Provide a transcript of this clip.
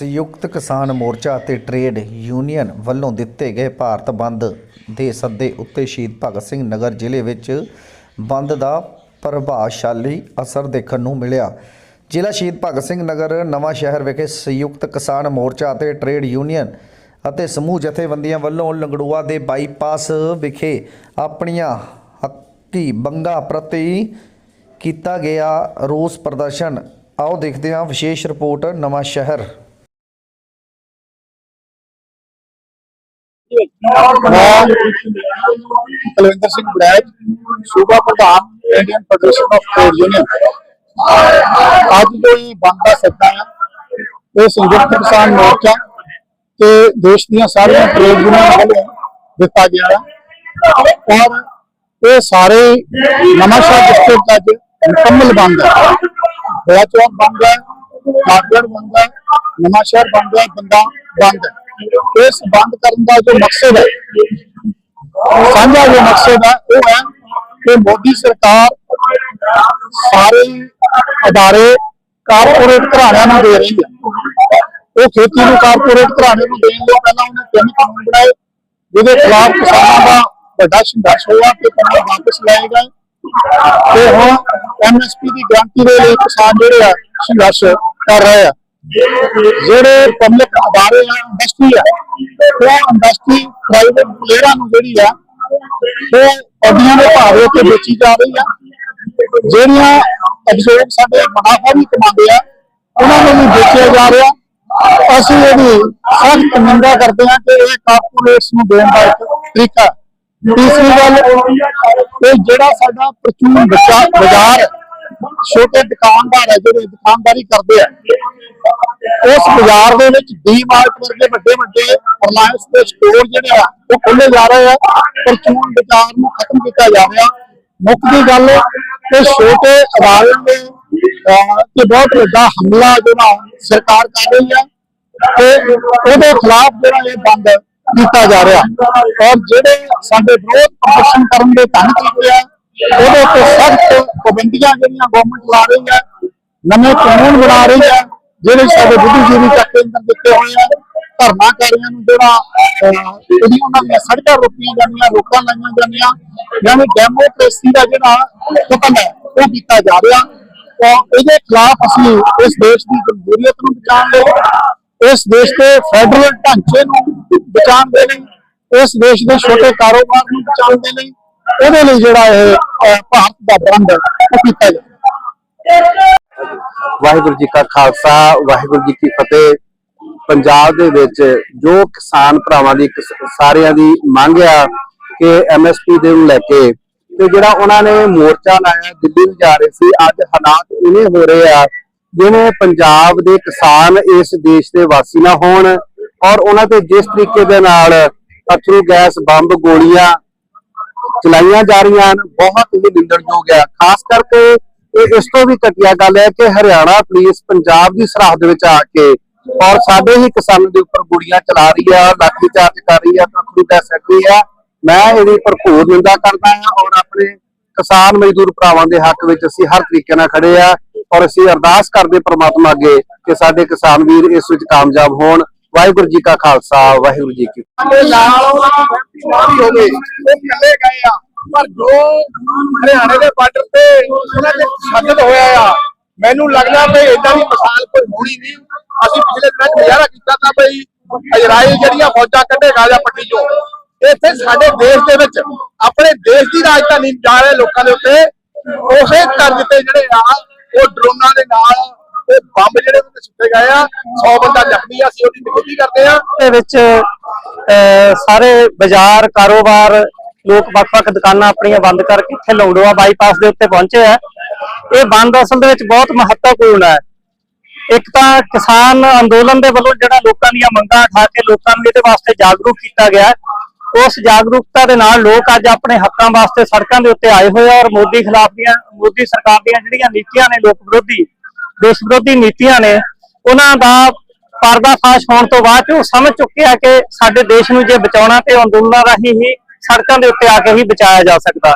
ਸੰਯੁਕਤ ਕਿਸਾਨ ਮੋਰਚਾ ਅਤੇ trade union ਵੱਲੋਂ ਦਿੱਤੇ ਗਏ ਭਾਰਤ ਬੰਦ ਦੇ ਸੱਦੇ ਉੱਤੇ ਸ਼ਹੀਦ ਭਗਤ ਸਿੰਘ ਨਗਰ ਜ਼ਿਲ੍ਹੇ ਵਿੱਚ ਬੰਦ ਦਾ ਪ੍ਰਭਾਵਸ਼ਾਲੀ ਅਸਰ ਦੇਖਣ ਨੂੰ ਮਿਲਿਆ। ਜ਼ਿਲ੍ਹਾ ਸ਼ਹੀਦ ਭਗਤ ਸਿੰਘ ਨਗਰ ਨਵਾਂ ਸ਼ਹਿਰ ਵਿਖੇ ਸੰਯੁਕਤ ਕਿਸਾਨ ਮੋਰਚਾ ਅਤੇ ਟਰੇਡ ਯੂਨੀਅਨ ਅਤੇ ਸਮੂਹ ਜਥੇਬੰਦੀਆਂ ਵੱਲੋਂ ਲੰਗੜੂਆ ਦੇ ਬਾਈਪਾਸ ਵਿਖੇ ਆਪਣੀਆਂ ਹੱਕੀ ਬੰਗਾ ਪ੍ਰਤੀ ਕੀਤਾ ਗਿਆ ਰੋਸ ਪ੍ਰਦਰਸ਼ਨ। ਆਓ ਦੇਖਦੇ ਹਾਂ ਵਿਸ਼ੇਸ਼ ਰਿਪੋਰਟ ਨਵਾਂ ਸ਼ਹਿਰ। ਮੈਂ ਕੁਲਵਿੰਦਰ ਸਿੰਘ ਬੜੈਚ ਸੂਬਾ ਪ੍ਰਧਾਨ Indian federation of trade union ਅੱਜ ਜੋ ਇਹ ਬੰਦ ਦਾ ਸੱਦਾ ਹੈ ਇਹ ਸੰਯੁਕਤ ਕਿਸਾਨ ਮੋਰਚਾ ਤੇ ਦੇਸ਼ ਦੀਆਂ ਸਾਰੀਆਂ ਟ੍ਰੇਡ ਯੂਨੀਅਨ ਵੱਲੋਂ ਦਿੱਤਾ ਗਿਆ ਹੈ ਔਰ ਇਹ ਸਾਰੇ ਨਵਾਂਸ਼ਹਿਰ ਡਿਸਟ੍ਰਿਕਟ ਦਾ ਅੱਜ ਮੁਕੰਮਲ ਬੰਦ ਹੈ ਬੜਾ ਚੌਕ ਬੰਦ ਹੈ ਕਾਟਗੜ ਬੰਦ ਹੈ ਨਵਾਂਸ਼ਹਿਰ ਬੰਦ ਹੈ ਬੰਦਾ ਬੰਦ ਹੈ ਇਸ ਬੰਦ ਕਰਨ ਦਾ ਜੋ ਮਕਸਦ ਹੈ, ਸਾਂਝਾ ਜੋ ਮਕਸਦ ਹੈ, ਉਹ ਹੈ ਕਿ ਮੋਦੀ ਸਰਕਾਰ ਸਾਰੇ ਅਦਾਰੇ ਕਾਰਪੋਰੇਟ ਘਰਾਣਿਆਂ ਨੂੰ ਦੇ ਰਹੀ ਹੈ। ਉਹ ਖੇਤੀ ਨੂੰ ਕਾਰਪੋਰੇਟ ਘਰਾਣੇ ਨੂੰ ਦੇਣ ਲਈ ਪਹਿਲਾਂ ਉਹਨੇ ਤਿੰਨ ਕਾਨੂੰਨ ਬਣਾਏ, ਜਿਹਦੇ ਖਿਲਾਫ ਕਿਸਾਨਾਂ ਦਾ ਵੱਡਾ ਸੰਘਰਸ਼ ਹੋਇਆ ਕਿ ਕਾਨੂੰਨ ਵਾਪਸ ਲਏ ਗਏ। ਤੇ ਹੁਣ ਐਮਐਸਪੀ ਦੀ ਗਰੰਟੀ ਦੇ ਲਈ ਕਿਸਾਨ ਜਿਹੜੇ ਆ ਸੰਘਰਸ਼ ਕਰ ਰਹੇ ਆ। ਜਿਹੜੇ ਪਬਲਿਕ ਅਦਾਰੇ ਆ ਇੰਡਸਟਰੀ ਆ, ਉਹ ਇੰਡਸਟਰੀ ਪ੍ਰਾਈਵੇਟ ਪਲੇਅਰਾਂ ਨੂੰ ਜਿਹੜੀ ਆ, ਉਹ ਅੱਡੀਆਂ ਦੇ ਭਾਅ ਦੇ ਉੱਤੇ ਵੇਚੀ ਜਾ ਰਹੀ ਆ। ਜਿਹੜੀਆਂ ਅਬਜ਼ਰਵ ਸਾਡੇ ਮੁਨਾਫਾ ਵੀ ਕਮਾਉਂਦੇ ਆ, ਉਹਨਾਂ ਨੂੰ ਵੀ ਵੇਚਿਆ ਜਾ ਰਿਹਾ। ਅਸੀਂ ਇਹਦੀ ਸਖਤ ਨਿੰਦਾ ਕਰਦੇ ਹਾਂ ਕਿ ਇਹ ਕਾਰਪੋਰੇਟਸ ਨੂੰ ਦੇਣ ਦਾ ਇੱਕ ਤਰੀਕਾ ਤੀਸਰੀ ਗੱਲ, ਇਹ ਜਿਹੜਾ ਸਾਡਾ ਪ੍ਰਚੂਨ ਬਾਜ਼ਾਰ, ਛੋਟੇ ਦੁਕਾਨਦਾਰ ਹੈ ਜਿਹੜੇ ਦੁਕਾਨਦਾਰੀ ਕਰਦੇ ਆ ਉਸ ਬਾਜ਼ਾਰ ਦੇ ਵਿੱਚ ਡੀ ਡੀਮਾਰਟ ਵਰਗੇ ਵੱਡੇ ਵੱਡੇ ਰਿਲਾਇੰਸ ਦੇ ਸਟੋਰ ਜਿਹੜੇ ਆ ਉਹ ਖੋਲੇ ਜਾ ਰਹੇ ਆ ਪ੍ਰਚੂਨ ਬਾਜ਼ਾਰ ਨੂੰ ਖਤਮ ਕੀਤਾ ਜਾ ਰਿਹਾ। ਮੁੱਖ ਦੀ ਗੱਲ ਕਿ ਛੋਟੇ ਅਦਾਰਿਆਂ ਦੇ ਅਹ, ਤੇ ਬਹੁਤ ਵੱਡਾ ਹਮਲਾ ਜਿਹੜਾ ਸਰਕਾਰ ਕਰ ਰਹੀ ਹੈ ਤੇ ਉਹਦੇ ਖਿਲਾਫ ਜਿਹੜਾ ਇਹ ਬੰਦ ਕੀਤਾ ਜਾ ਰਿਹਾ। ਔਰ ਜਿਹੜੇ ਸਾਡੇ ਵਿਰੋਧ ਪ੍ਰਦਰਸ਼ਨ ਕਰਨ ਦੇ ਧੰਨ ਤਰੀਕੇ ਆ ਉਹਦੇ ਉੱਤੇ ਸਖਤ ਪਾਬੰਦੀਆਂ ਜਿਹੜੀਆਂ ਗਵਰਨਮੈਂਟ ਲਾ ਰਹੀ ਹੈ ਨਵੇਂ ਕਾਨੂੰਨ ਬਣਾ ਰਹੀ ਹੈ ਜਿਹੜੇ ਸਾਡੇ ਬੁੱਧੀਜੀਵੀ ਚੱਕ ਅੰਦਰ ਦਿੱਤੇ ਹੋਏ ਆ ਧਰਨਾਕਾਰੀਆਂ ਨੂੰ ਜਿਹੜਾ ਜਿਹੜੀਆਂ ਉਹਨਾਂ ਦੀਆਂ ਸੜਕਾਂ ਰੋਕੀਆਂ ਜਾਂਦੀਆਂ ਰੋਕਾਂ ਲਾਈਆਂ ਜਾਂਦੀਆਂ ਯਾਨੀ ਡੈਮੋਕ੍ਰੇਸੀ ਦਾ ਜਿਹੜਾ ਖਤਮ ਹੈ ਉਹ ਕੀਤਾ ਜਾ ਰਿਹਾ। ਔਰ ਇਹਦੇ ਖਿਲਾਫ ਅਸੀਂ ਇਸ ਦੇਸ਼ ਦੀ ਜਮਹੂਰੀਅਤ ਨੂੰ ਬਚਾਉਣ ਲਈ ਇਸ ਦੇਸ਼ ਦੇ ਫੈਡਰਲ ਢਾਂਚੇ ਨੂੰ ਬਚਾਉਣ ਦੇ ਲਈ ਇਸ ਦੇਸ਼ ਦੇ ਛੋਟੇ ਕਾਰੋਬਾਰ ਨੂੰ ਬਚਾਉਣ ਦੇ ਲਈ ਉਹਦੇ ਲਈ ਜਿਹੜਾ ਇਹ ਭਾਰਤ ਦਾ ਬੰਦ ਉਹ ਕੀਤਾ ਜਾ ਵਾਹਿਗੁਰੂ ਜੀ ਕਾ ਖਾਲਸਾ, ਵਾਹਿਗੁਰੂ ਜੀ ਕੀ ਫਤਿਹ। ਪੰਜਾਬ ਦੇ ਵਿੱਚ ਜੋ ਕਿਸਾਨ ਭਰਾਵਾਂ ਦੀ, ਸਾਰਿਆਂ ਦੀ ਮੰਗ ਆ ਕਿ ਐਮਐਸਪੀ ਦੇ ਨੂੰ ਲੈ ਕੇ, ਤੇ ਜਿਹੜਾ ਉਹਨਾਂ ਨੇ ਮੋਰਚਾ ਲਾਇਆ, ਦਿੱਲੀ ਨੂੰ ਜਾ ਰਹੇ ਸੀ, ਅੱਜ ਹਾਲਾਤ ਇਵੇਂ ਹੋ ਰਹੇ ਆ, ਜਿਵੇਂ ਪੰਜਾਬ ਦੇ ਕਿਸਾਨ ਇਸ ਦੇਸ਼ ਦੇ ਵਾਸੀ ਨਾ ਹੋਣ, ਔਰ ਉਹਨਾਂ ਤੇ ਜਿਸ ਤਰੀਕੇ ਦੇ ਨਾਲ ਅਥਰੂ ਗੈਸ, ਬੰਬ ਗੋਲੀਆਂ ਚਲਾਈਆਂ ਜਾ ਰਹੀਆਂ ਹਨ, ਬਹੁਤ ਹੀ ਨਿੰਦਣਯੋਗ ਹੈ ਖਾਸ ਕਰਕੇ ਇਹ ਇਸ ਤੋਂ ਵੀ ਘਟੀਆ ਗੱਲ ਹੈ ਕਿ ਹਰਿਆਣਾ ਪੁਲਿਸ ਪੰਜਾਬ ਦੀ ਸਰਹੱਦ ਵਿੱਚ ਆ ਕੇ ਔਰ ਸਾਡੇ ਹੀ ਕਿਸਾਨਾਂ ਦੇ ਉੱਪਰ ਗੋਲੀਆਂ ਚਲਾ ਰਹੀ ਹੈ ਲਾਠੀ ਚਾਰਜ ਕਰ ਰਹੀ ਹੈ ਤਖਰੂ ਦਾ ਸੱਟ ਰਹੀ ਹੈ ਮੈਂ ਇਹਦੀ ਭਰਪੂਰ ਨਿੰਦਾ ਕਰਦਾ ਹਾਂ ਔਰ ਆਪਣੇ ਕਿਸਾਨ ਮਜ਼ਦੂਰ ਭਰਾਵਾਂ ਦੇ ਹੱਕ ਵਿੱਚ ਅਸੀਂ ਹਰ ਤਰੀਕੇ ਨਾਲ ਖੜੇ ਆ ਔਰ ਅਸੀਂ ਅਰਦਾਸ ਕਰਦੇ ਪ੍ਰਮਾਤਮਾ ਅੱਗੇ ਕਿ ਸਾਡੇ ਕਿਸਾਨ ਵੀਰ ਇਸ ਵਿੱਚ ਕਾਮਯਾਬ ਹੋਣ। ਵਾਹਿਗੁਰੂ ਜੀ ਕਾ ਖਾਲਸਾ, ਵਾਹਿਗੁਰੂ ਜੀ ਕੀ ਫਤਿਹ। ਪਰ ਜੋ ਹਰਿਆਣੇ ਦੇ ਬਾਰਡਰ ਤੇ ਉਹਨਾਂ ਦੇ ਤਸ਼ੱਦਦ ਹੋਇਆ ਆ, ਮੈਨੂੰ ਲੱਗਦਾ ਵੀ ਇਦਾਂ ਦੀ ਮਿਸਾਲ ਕੋਈ ਹੋਣੀ ਨਹੀਂ। ਅਸੀਂ ਪਿਛਲੇ ਦਿਨਾਂ 'ਚ ਕੀਤਾ ਤਾਂ ਬਈ ਇਜ਼ਰਾਈਲ ਜਿਹੜੀਆਂ ਫੌਜਾਂ ਕੱਢੇ ਗਾਜ਼ਾ ਪੱਟੀ ਚੋਂ, ਇੱਥੇ ਸਾਡੇ ਦੇਸ਼ ਦੇ ਵਿੱਚ, ਆਪਣੇ ਦੇਸ਼ ਦੀ ਰਾਜਧਾਨੀ ਜਾ ਰਹੇ ਲੋਕਾਂ ਦੇ ਉੱਤੇ ਉਸੇ ਕਰ ਤੇ ਜਿਹੜੇ ਆ, ਉਹ ਡਰੋਨਾਂ ਦੇ ਨਾਲ, ਉਹ ਬੰਬ ਜਿਹੜੇ ਉੱਤੇ ਸੁੱਟੇ ਗਏ ਆ 100 ਬੰਦਾ ਜ਼ਖਮੀ ਆ, ਅਸੀਂ ਉਹਦੀ ਨਿਖੇਧੀ ਕਰਦੇ ਆ। ਦੇ ਵਿੱਚ ਸਾਰੇ ਬਾਜ਼ਾਰ ਕਾਰੋਬਾਰ ਲੋਕ ਵੱਖ-ਵੱਖ ਦੁਕਾਨਾਂ ਆਪਣੀਆਂ ਬੰਦ ਕਰਕੇ ਇੱਥੇ ਲੌਂਗੜੂਆ ਬਾਈਪਾਸ ਦੇ ਉੱਤੇ ਪਹੁੰਚੇ ਆ। ਇਹ ਬੰਦ ਅਸਲ ਦੇ ਵਿੱਚ ਬਹੁਤ ਮਹੱਤਵਪੂਰਨ ਹੈ। ਇੱਕ ਤਾਂ ਕਿਸਾਨ ਅੰਦੋਲਨ ਦੇ ਵੱਲੋਂ ਜਿਹੜਾ ਲੋਕਾਂ ਦੀਆਂ ਮੰਗਾਂ ਉਠਾ ਕੇ ਲੋਕਾਂ ਨੂੰ ਇਹਦੇ ਵਾਸਤੇ ਜਾਗਰੂਕ ਕੀਤਾ ਗਿਆ ਉਸ ਜਾਗਰੂਕਤਾ ਦੇ ਨਾਲ ਲੋਕ ਅੱਜ ਆਪਣੇ ਹੱਕਾਂ ਵਾਸਤੇ ਸੜਕਾਂ ਦੇ ਉੱਤੇ ਆਏ ਹੋਏ ਆ ਔਰ ਮੋਦੀ ਖਿਲਾਫ ਦੀਆਂ, ਮੋਦੀ ਸਰਕਾਰ ਦੀਆਂ ਜਿਹੜੀਆਂ ਨੀਤੀਆਂ ਨੇ, ਲੋਕ ਵਿਰੋਧੀ, ਦੇਸ਼ ਵਿਰੋਧੀ ਨੀਤੀਆਂ ਨੇ, ਉਹਨਾਂ ਦਾ ਪਰਦਾਫਾਸ਼ ਹੋਣ ਤੋਂ ਬਾਅਦ ਉਹ ਸਮਝ ਚੁੱਕੇ ਆ ਕਿ ਸਾਡੇ ਦੇਸ਼ ਨੂੰ ਜੇ ਬਚਾਉਣਾ ਤੇ ਅੰਦੋਲਨਾਂ ਰਾਹੀਂ ਹੀ ਸੜਕਾਂ ਦੇ ਉੱਤੇ ਆ ਕੇ ਹੀ ਬਚਾਇਆ ਜਾ ਸਕਦਾ।